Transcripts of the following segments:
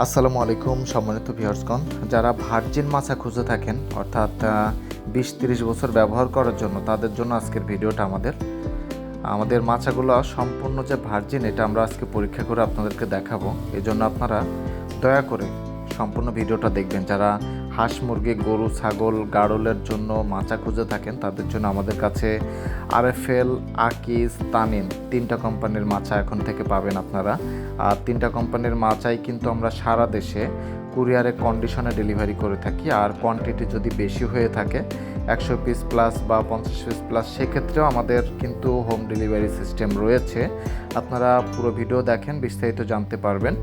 আসসালামু আলাইকুম সম্মানিত ভিউয়ার্সগণ। যারা ভার্জিন মাছা খুঁজে থাকেন, অর্থাৎ বিশ তিরিশ বছর ব্যবহার করার জন্য তাদের জন্য আজকের ভিডিওটা আমাদের। আমাদের মাছাগুলো সম্পূর্ণ যে ভার্জিন, এটা আমরা আজকে পরীক্ষা করে আপনাদেরকে দেখাবো। এই জন্য আপনারা দয়া করে সম্পূর্ণ ভিডিওটা দেখবেন। যারা হাঁস মুরগি, গরু, ছাগল, গাড়লের জন্য মাচা খুঁজে থাকেন, তাদের জন্য আমাদের কাছে আরএফএল, আকিস তানিন তিনটা কোম্পানির মাচা এখন থেকে পাবেন আপনারা। আর তিনটা কোম্পানির মাচাই কিন্তু আমরা সারা দেশে কুরিয়ারে কন্ডিশনে ডেলিভারি করে থাকি। আর কোয়ান্টিটি যদি বেশি হয়ে থাকে, একশো পিস প্লাস বা পঞ্চাশ পিস প্লাস সেক্ষেত্রেও আমাদের কিন্তু হোম ডেলিভারি সিস্টেম রয়েছে। আপনারা পুরো ভিডিও দেখেন, বিস্তারিত জানতে পারবেন।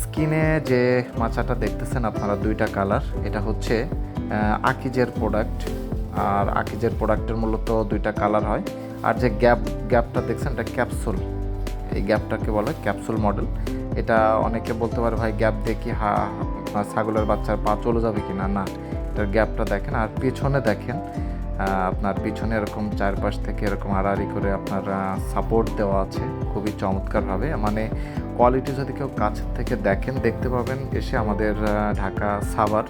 স্কিনে যে মাচাটা দেখতেছেন আপনারা, দুইটা কালার এটা হচ্ছে আকিজের প্রোডাক্ট আর আকিজের প্রোডাক্টের মূলত দুইটা কালার হয়। আর যে গ্যাপ গ্যাপটা দেখছেন, এটা ক্যাপসুল এই গ্যাপটাকে বলে ক্যাপসুল মডেল। এটা অনেকে বলতে পারে, ভাই, গ্যাপ দেখি হা ছাগলের বাচ্চার পা চলে যাবে কি না না এটার গ্যাপটা দেখেন। আর পিছনে দেখেন আপনার পিছনে এরকম চারপাশ থেকে এরকম আড়াআড়ি করে আপনার সাপোর্ট দেওয়া আছে। খুবই চমৎকারভাবে। মানে কোয়ালিটি যদি কেউ কাছের থেকে দেখেন, দেখতে পাবেন এসে আমাদের ঢাকা সাভার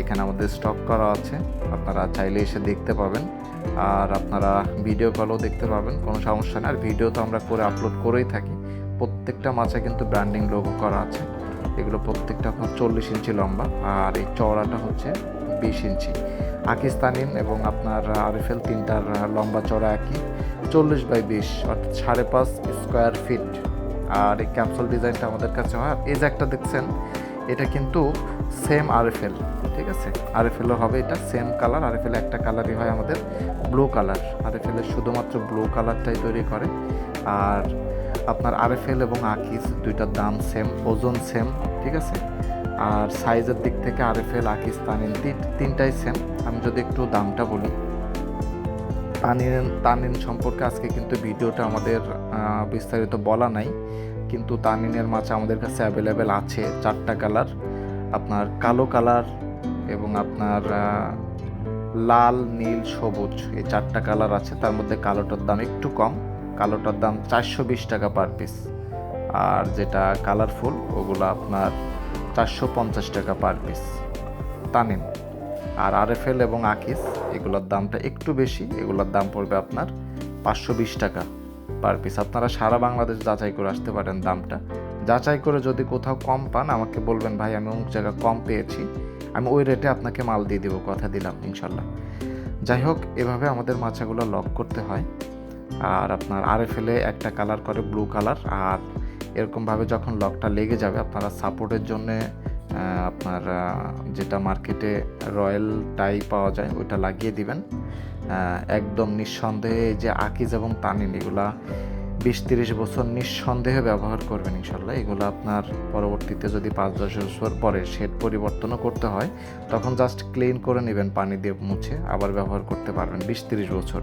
এখানে আমাদের স্টক করা আছে। আপনারা চাইলে এসে দেখতে পাবেন। আর আপনারা ভিডিও কলও দেখতে পাবেন, কোনো সমস্যা নেই। আর ভিডিও তো আমরা করে আপলোড করেই থাকি। প্রত্যেকটা মাছে কিন্তু ব্র্যান্ডিং লোগো করা আছে। এগুলো প্রত্যেকটা আপনার চল্লিশ ইঞ্চি লম্বা। আর এই চওড়াটা হচ্ছে বিশ ইঞ্চি। পাকিস্তানিন এবং আপনার আরএফএল তিনটার লম্বা চড়া একই। চল্লিশ বাই বিশ, অর্থাৎ সাড়ে পাঁচ স্কোয়ার ফিট আর এই ক্যাপসুল ডিজাইনটা আমাদের কাছে হয়। আর এই যে একটা দেখছেন, এটা কিন্তু সেম আরএফএল ঠিক আছে? আরএফএল হবে এটা সেম কালার আরএফএল একটা কালারই হয় আমাদের ব্লু কালার আরএফএল শুধুমাত্র ব্লু কালারটাই তৈরি করে। আর আপনার আরএফএল এবং আকিস দুইটার দাম সেম ওজন সেম ঠিক আছে? আর সাইজের দিক থেকে আরএফএল আকিস, তানিন তিন- তিনটাই সেম আমি যদি একটু দামটা বলি। তানিন তানিন সম্পর্কে আজকে কিন্তু ভিডিওটা আমাদের বিস্তারিত বলা নাই। কিন্তু তানিনের মাছ আমাদের কাছে অ্যাভেলেবেল আছে চারটা কালার আপনার কালো কালার এবং আপনার লাল, নীল, সবুজ, এই চারটা কালার আছে, তার মধ্যে কালোটার দাম একটু কম। কালোটার দাম চারশো বিশ টাকা পার পিস আর যেটা কালারফুল ওগুলো আপনার চারশো পঞ্চাশ টাকা পার পিস তানিন আর আরএফএল এবং আকিস, এগুলোর দামটা একটু বেশি, এগুলোর দাম পড়বে আপনার পাঁচশো বিশ টাকা পার পিস আপনারা সারা বাংলাদেশ যাচাই করে আসতে পারেন দামটা। যাচাই করে যদি কোথাও কম পান, আমাকে বলবেন, ভাই, আমি অমুক জায়গায় কম পেয়েছি। আমি ওই রেটে আপনাকে মাল দিয়ে দেবো। কথা দিলাম, ইনশাল্লাহ। যাই হোক, এভাবে আমাদের মাছাগুলো লক করতে হয়। আর আপনার আরএফএলে একটা কালার করে ব্লু কালার আর এরকমভাবে যখন লকটা লেগে যাবে, আপনারা সাপোর্টের জন্যে আপনার যেটা মার্কেটে রয়্যাল টাই পাওয়া যায়, ওইটা লাগিয়ে দিবেন। একদম নিঃসন্দেহে যে আকিজ এবং তানিন এগুলা বিশ তিরিশ বছর নিঃসন্দেহে ব্যবহার করবেন ইনশাল্লাহ। এগুলো আপনার পরবর্তীতে যদি পাঁচ, দশ বছর পরে শেড পরিবর্তনও করতে হয়, তখন জাস্ট ক্লিন করে নেবেন, পানি দিয়ে মুছে আবার ব্যবহার করতে পারবেন বিশ তিরিশ বছর।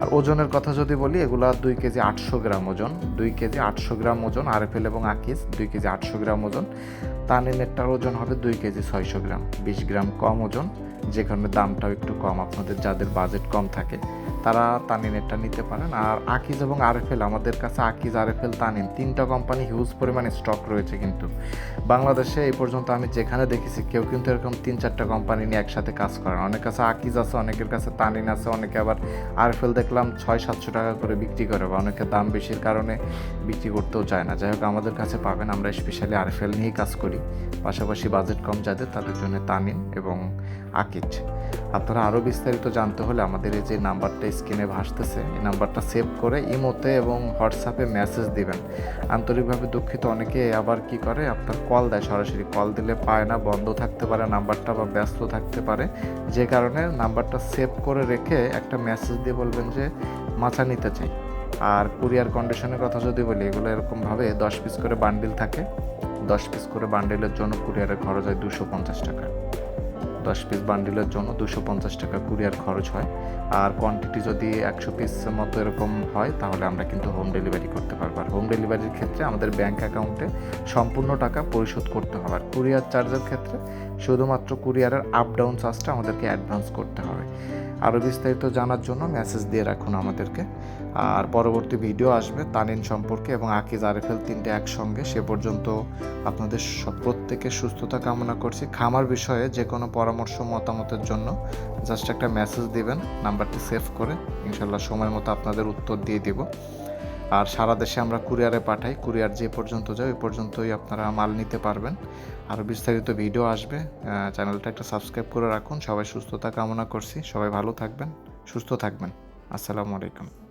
আর ওজনের কথা যদি বলি, এগুলা দুই কেজি আটশো গ্রাম ওজন, দুই কেজি আটশো গ্রাম ওজন, আরএফএল এবং আকিস, দুই কেজি আটশো গ্রাম ওজন। তানিনেরটার ওজন হবে দুই কেজি ছয়শো গ্রাম, বিশ গ্রাম কম ওজন। যে কারণে দামটাও একটু কম, আপনাদের যাদের বাজেট কম থাকে, তারা তানিনেরটা নিতে পারেন। আর আকিজ এবং আরএফএল, আমাদের কাছে আকিজ, আরএফএল, তানিন তিনটা কোম্পানি হিউজ পরিমাণে স্টক রয়েছে কিন্তু। বাংলাদেশে এই পর্যন্ত আমি যেখানে দেখেছি, কেউ কিন্তু এরকম তিন চারটা কোম্পানি নিয়ে একসাথে কাজ করেন অনেক কাছে আকিজ আছে, অনেকের কাছে তানিন আছে, অনেকে আবার আরএফএল দেখলাম ছয় সাতশো টাকা করে বিক্রি করে বা অনেকে দাম বেশির কারণে বিক্রি করতেও চায় না। যাই হোক, আমাদের কাছে পাবেন, আমরা স্পেশালি আরএফএল নিয়েই কাজ করি। পাশাপাশি বাজেট কম যাদের, তাদের জন্য তানিন এবং আকিজ। আপনারা আরও বিস্তারিত জানতে হলে আমাদের এই যে নাম্বারটা স্ক্রিনে ভাসতেছে, এই নাম্বারটা সেভ করে ইমোতে এবং হোয়াটসঅ্যাপে মেসেজ দিবেন। আন্তরিকভাবে দুঃখিত, অনেকে আবার কি করে, আপনার কল দেয়, সরাসরি কল দিলে পায় না, বন্ধ থাকতে পারে, নাম্বারটা বা ব্যস্ত থাকতে পারে। যে কারণে নাম্বারটা সেভ করে রেখে একটা মেসেজ দিয়ে বলবেন যে, মাছা নিতে চাই। আর কুরিয়ার কন্ডিশনের কথা যদি বলি, এগুলো এরকমভাবে দশ পিস করে বান্ডিল থাকে। দশ পিস করে বান্ডিলের জন্য কুরিয়ারের খরচ হয় দুশো পঞ্চাশ টাকা। দশ পিস বান্ডিলের জন্য দুশো পঞ্চাশ টাকা কুরিয়ার খরচ হয়। আর কোয়ান্টিটি যদি একশো পিস মতো এরকম হয়, তাহলে আমরা কিন্তু হোম ডেলিভারি করতে পারব। আর হোম ডেলিভারির ক্ষেত্রে আমাদের ব্যাংক অ্যাকাউন্টে সম্পূর্ণ টাকা পরিশোধ করতে হবে। আর কুরিয়ার চার্জের ক্ষেত্রে শুধুমাত্র কুরিয়ারের আপ ডাউন চার্জটা আমাদেরকে অ্যাডভান্স করতে হবে। আরও বিস্তারিত জানার জন্য মেসেজ দিয়ে রাখুন আমাদেরকে। আর পরবর্তী ভিডিও আসবে তানিন সম্পর্কে এবং আকিজ আরেফেল তিনটে একসঙ্গে। সে পর্যন্ত আপনাদের প্রত্যেকের সুস্থতা কামনা করছি। খামার বিষয়ে যে কোনো পরামর্শ, মতামতের জন্য জাস্ট একটা মেসেজ দিবেন নাম্বারটি সেভ করে, ইনশাল্লাহ সময় মতো আপনাদের উত্তর দিয়ে দিব। আর সারা দেশে আমরা কুরিয়ারে পাঠাই। কুরিয়ার যে পর্যন্ত যায়, ওই পর্যন্তই আপনারা মাল নিতে পারবেন। আরও বিস্তারিত ভিডিও আসবে। চ্যানেলটা একটা সাবস্ক্রাইব করে রাখুন। সবাই সুস্থতা কামনা করছি। সবাই ভালো থাকবেন, সুস্থ থাকবেন। আসসালামু আলাইকুম।